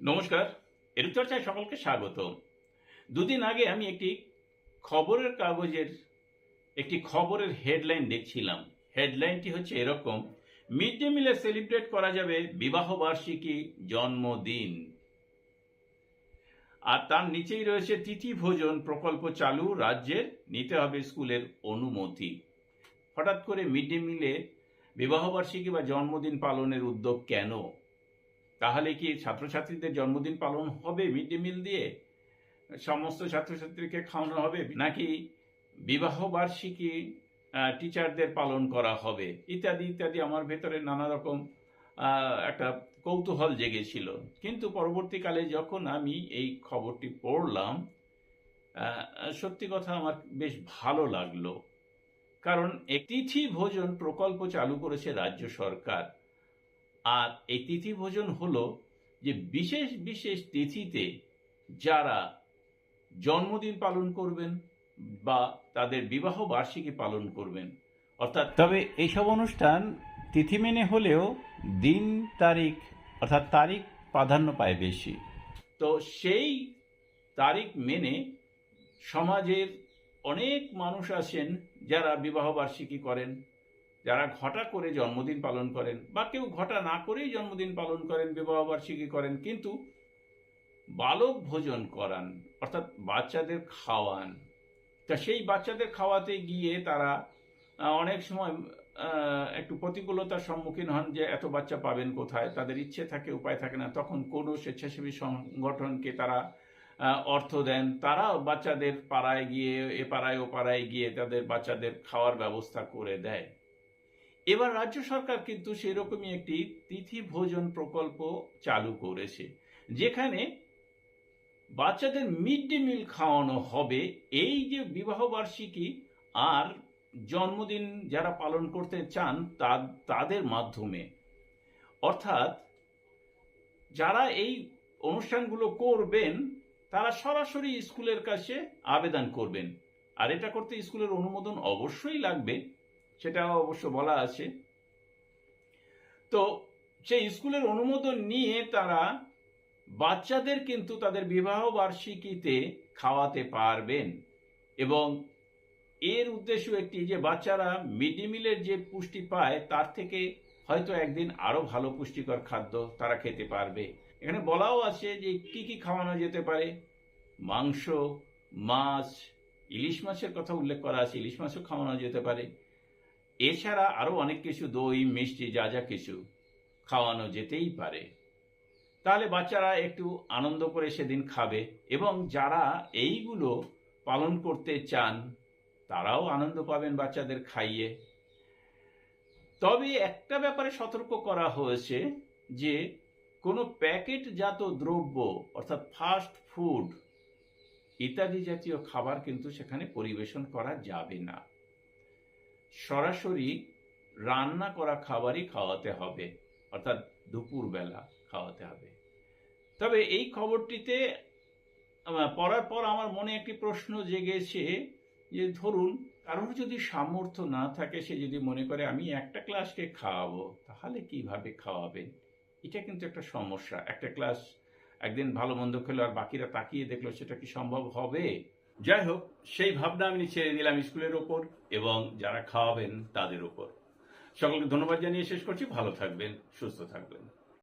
নমস্কার, এরুচর্চায় সকলকে স্বাগত দুদিন আগে আমি একটি খবরের কাগজের, একটি খবরের হেডলাইন দেখছিলাম। হেডলাইনটি হচ্ছে এরকম, মিড ডে মিলে সেলিব্রেট করা যাবে বিবাহ বার্ষিকী জন্মদিন। আর তার নিচেই রয়েছে তিথি ভোজন প্রকল্প চালু, রাজ্যের নিতে হবে স্কুলের অনুমতি। হঠাৎ করে মিড ডে মিলে বিবাহবার্ষিকী বা জন্মদিন পালনের উদ্যোগ কেন? তাহলে কি ছাত্রছাত্রীদের জন্মদিন পালন হবে মিড ডে মিল দিয়ে? সমস্ত ছাত্রছাত্রীকে খাওয়ানো হবে নাকি বিবাহ বার্ষিকী টিচারদের পালন করা হবে? ইত্যাদি ইত্যাদি আমার ভেতরে নানা রকম একটা কৌতূহল জেগেছিল। কিন্তু পরবর্তীকালে যখন আমি এই খবরটি পড়লাম সত্যি কথা আমার বেশ ভালো লাগল। কারণ তিথি ভোজন প্রকল্প চালু করেছে রাজ্য সরকার। আর এই তিথি ভোজন হলো যে বিশেষ বিশেষ তিথিতে যারা জন্মদিন পালন করবেন বা তাদের বিবাহ বার্ষিকী পালন করবেন। অর্থাৎ তবে এইসব অনুষ্ঠান তিথি মেনে হলেও দিন তারিখ অর্থাৎ তারিখ প্রাধান্য পায় বেশি। তো সেই তারিখ মেনে সমাজের অনেক মানুষ আছেন যারা বিবাহ বার্ষিকী করেন। যারা ঘটা করে জন্মদিন পালন করেন বা কেউ ঘটা না করেই জন্মদিন পালন করেন, বিবাহ বার্ষিকী করেন, কিন্তু বালক ভোজন করান, অর্থাৎ বাচ্চাদের খাওয়ান। তা সেই বাচ্চাদের খাওয়াতে গিয়ে তারা অনেক সময় একটু প্রতিকূলতার সম্মুখীন হন যে এত বাচ্চা পাবেন কোথায়? তাদের ইচ্ছে থাকে, উপায় থাকে না। তখন কোনো স্বেচ্ছাসেবী সংগঠনকে তারা অর্থ দেন। তারা বাচ্চাদের পাড়ায় গিয়ে, এ পাড়ায় ও পাড়ায় গিয়ে তাদের বাচ্চাদের খাওয়ার ব্যবস্থা করে দেয়। এবার রাজ্য সরকার কিন্তু সেরকমই একটি তিথি ভোজন প্রকল্প চালু করেছে, যেখানে বাচ্চাদের মিড ডে মিল খাওয়ানো হবে। এই যে বিবাহ বার্ষিকী আর জন্মদিন যারা পালন করতে চান তা- তাদের মাধ্যমে। অর্থাৎ যারা এই অনুষ্ঠানগুলো করবেন, তারা সরাসরি স্কুলের কাছে আবেদন করবেন। আর এটা করতে স্কুলের অনুমোদন অবশ্যই লাগবে। সেটা অবশ্য বলা আছে। তো সেই স্কুলের অনুমোদন নিয়ে তারা বাচ্চাদের কিন্তু তাদের বিবাহ বার্ষিকীতে খাওয়াতে পারবেন এবং এর উদ্দেশ্য একটি যে বাচ্চারা মিড ডে মিলের যে পুষ্টি পায়, তার থেকে হয়তো একদিন আরও ভালো পুষ্টিকর খাদ্য তারা খেতে পারবে। এখানে বলাও আছে যে কি কি খাওয়ানো যেতে পারে। মাংস, মাছ, ইলিশ মাছের কথা উল্লেখ করা আছে। ইলিশ মাছও খাওয়ানো যেতে পারে। এছাড়া আরও অনেক কিছু, দই, মিষ্টি, যা যা কিছু খাওয়ানো যেতেই পারে। তাহলে বাচ্চারা একটু আনন্দ করে সেদিন খাবে এবং যারা এইগুলো পালন করতে চান, তারাও আনন্দ পাবেন বাচ্চাদের খাইয়ে। তবে একটা ব্যাপারে সতর্ক করা হয়েছে যে, কোনো প্যাকেটজাত দ্রব্য, অর্থাৎ ফাস্ট ফুড, ইত্যাদি জাতীয় খাবার কিন্তু সেখানে পরিবেশন করা যাবে না। সরাসরি রান্না করা খাবারই খাওয়াতে হবে, অর্থাৎ দুপুরবেলা খাওয়াতে হবে। তবে এই খবরটিতে পড়ার পর আমার মনে একটি প্রশ্ন জেগেছে যে ধরুন, কারোর যদি সামর্থ্য না থাকে, সে যদি মনে করে আমি একটা ক্লাসকে খাওয়াবো, তাহলে কীভাবে খাওয়াবেন? এটা কিন্তু একটা সমস্যা। একটা ক্লাস একদিন ভালো মন্দ খেলো আর বাকিরা তাকিয়ে দেখল সেটা কি সম্ভব হবে? যাই হোক, সেই ভাবনা আমি ছেড়ে দিলাম স্কুলের ওপর এবং যারা খাওয়াবেন তাদের ওপর। সকলকে ধন্যবাদ জানিয়ে শেষ করছি। ভালো থাকবেন, সুস্থ থাকবেন।